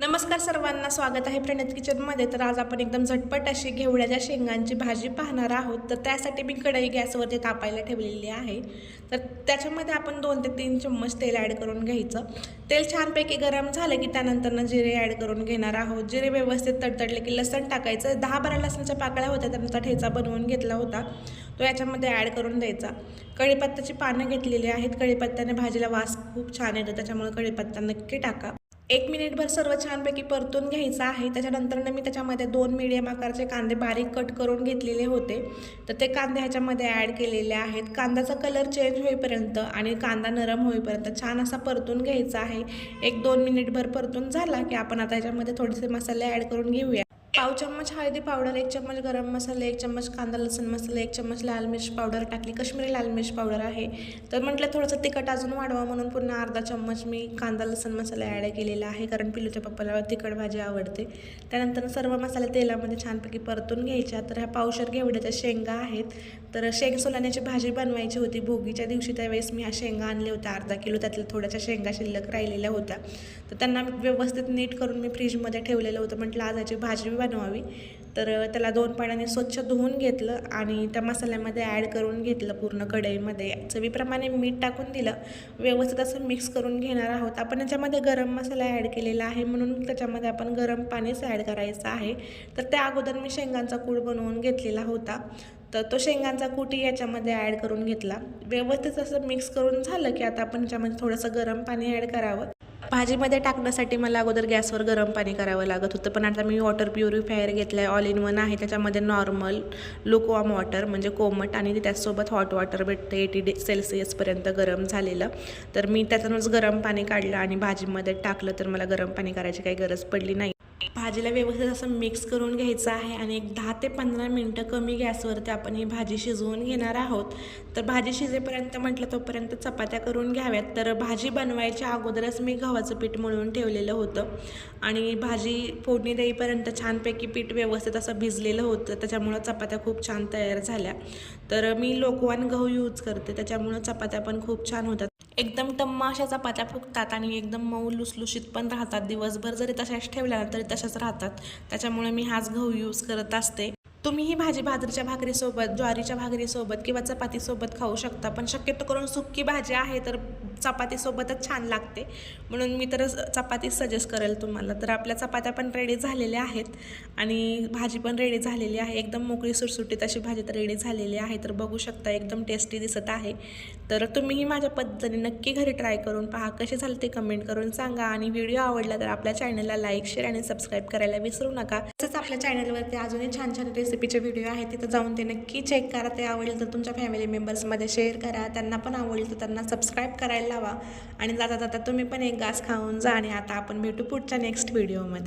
नमस्कार सर्वांना स्वागत आहे प्रणित किचनमध्ये. तर आज आपण एकदम झटपट अशी घेवड्याच्या शेंगांची भाजी पाहणार आहोत. तर त्यासाठी मी कढई गॅसवरती तापायला ठेवलेली आहे. तर त्याच्यामध्ये आपण दोन ते तीन चम्मच तेल ॲड करून घ्यायचं. तेल छानपैकी गरम झालं की त्यानंतरनं जिरे ॲड करून घेणार आहोत. जिरे व्यवस्थित तडतडले की लसण टाकायचं. दहा बारा लसणाच्या पाकळ्या होत्या त्यांचा ठेचा बनवून घेतला होता. तो याच्यामध्ये ॲड करून द्यायचा. कढीपत्त्याची पानं घेतलेली आहेत. कढीपत्त्याने भाजीला वास खूप छान येतो त्याच्यामुळे कढीपत्ता नक्की टाका. एक मिनिटभर सर्व छानपैकी परतून घ्यायचं आहे. त्याच्यानंतर मी त्याच्यामध्ये दोन मिडियम आकारचे कांदे बारीक कट करून घेतलेले होते. तर ते कांदे ह्याच्यामध्ये ॲड केलेले आहेत. कांद्याचा कलर चेंज होईपर्यंत आणि कांदा नरम होईपर्यंत छान असा परतून घ्यायचा आहे. एक दोन मिनिटभर परतून झाला की आपण आता ह्याच्यामध्ये थोडेसे मसाले ॲड करून घेऊया. पाव चम्मच हळदी पावडर एक चम्मच गरम मसाला एक चम्मच कांदा लसूण मसाला एक चम्मच लाल मिर्च पावडर टाकली. कश्मीरी लाल मिर्च पावडर आहे. तर म्हटलं थोडंसं तिखट अजून वाढवा म्हणून पुन्हा अर्धा चम्मच मी कांदा लसूण मसाला ॲड केलेला आहे कारण पिलूच्या पप्पाला तिखट भाजी आवडते. त्यानंतर सर्व मसाले तेलामध्ये छानपैकी परतून घ्यायच्या. तर ह्या पावशर घेवड्याच्या शेंगा आहेत. तर शेंग सोलाण्याची भाजी बनवायची होती भोगीच्या दिवशी. त्यावेळेस मी ह्या शेंगा आणल्या होत्या अर्धा किलो. त्यातल्या थोड्याशा शेंगा शिल्लक राहिलेल्या होत्या. तर त्यांना व्यवस्थित नीट करून मी फ्रीजमध्ये ठेवलेलं होतं. म्हटलं आज भाजी भाजी बनवावी. तर त्याला दोन पाण्याने स्वच्छ धुवून घेतलं आणि त्या मसाल्यामध्ये ॲड करून घेतलं पूर्ण कढईमध्ये. चवीप्रमाणे मीठ टाकून दिलं. व्यवस्थित असं मिक्स करून घेणार आहोत. आपण याच्यामध्ये गरम मसाला ॲड केलेला आहे. म्हणून त्याच्यामध्ये आपण गरम पाणीच ॲड करायचं आहे. तर त्या अगोदर मी शेंगांचा कूड बनवून घेतलेला होता. तर तो शेंगांचा कुटी याच्यामध्ये ॲड करून घेतला. व्यवस्थित असं मिक्स करून झालं की आता आपण याच्यामध्ये थोडंसं गरम पाणी ॲड करावं. भाजीमध्ये टाकण्यासाठी मला अगोदर गॅसवर गरम पाणी करावं लागत होतं पण आता मी वॉटर प्युरिफायर घेतलं आहे ऑल इन वन आहे. त्याच्यामध्ये नॉर्मल लुकवॉम वॉटर म्हणजे कोमट आणि त्याचसोबत हॉट वॉटर भेटतं एटी डे सेल्सिअसपर्यंत गरम झालेलं. तर मी त्यातूनच गरम पाणी काढलं आणि भाजीमध्ये टाकलं तर मला गरम पाणी करायची काही गरज पडली नाही. भाजीला व्यवस्थित असं मिक्स करून घ्यायचं आहे आणि एक दहा ते पंधरा मिनटं कमी गॅसवरती आपण ही भाजी शिजवून घेणार आहोत. तर भाजी शिजेपर्यंत म्हटलं तोपर्यंत चपात्या करून घ्याव्यात. तर भाजी बनवायच्या अगोदरच मी गव्हाचं पीठ मळून ठेवलेलं होतं. आणि भाजी फोडणी देईपर्यंत छानपैकी पीठ व्यवस्थित असं भिजलेलं होतं. त्याच्यामुळं चपात्या खूप छान तयार झाल्या. तर मी लोकवान गहू यूज करते. त्याच्यामुळं चपात्या पण खूप छान होतात. एकदम टम्मा अशा चपात्या फुगतात आणि एकदम मऊ लुसलुशीत पण राहतात. दिवसभर जरी तशाच ठेवल्या ना तरी तशाच राहतात. त्याच्यामुळे मी हाच गहू यूज करत असते. तुम्ही ही भाजी बाजरीच्या भाकरीसोबत ज्वारीच्या भाकरीसोबत किंवा चपातीसोबत खाऊ शकता पण शक्यतो करून सुक्की भाजी आहे तर चपातीसोबतच छान लागते. म्हणून मी तर चपाती सजेस्ट करेल तुम्हाला. तर आपल्या चपात्या पण रेडी झालेल्या आहेत. आणि भाजी पण रेडी झालेली आहे. एकदम मोकळी सुटसुटीत अशी भाजी तर रेडी झालेली आहे. तर बघू शकता एकदम टेस्टी दिसत आहे. तर तुम्हीही माझ्या पद्धतीने नक्की घरी ट्राय करून पहा. कसे झाले ते कमेंट करून सांगा. आणि व्हिडिओ आवडला तर आपल्या चॅनलला लाईक शेअर आणि सबस्क्राईब करायला विसरू नका. तसंच आपल्या चॅनलवरती अजूनही छान छान रेसिपीचे व्हिडिओ आहेत. तिथं जाऊन ते नक्की चेक करा. ते आवडेल तर तुमच्या फॅमिली मेंबर्समध्ये शेअर करा. त्यांना पण आवडेल तर त्यांना सबस्क्राईब करायला लावा. आणि जाता जाता तुम्ही पण एक घास खाऊन जा आणि आता आपण भेटू पुढच्या नेक्स्ट व्हिडिओमध्ये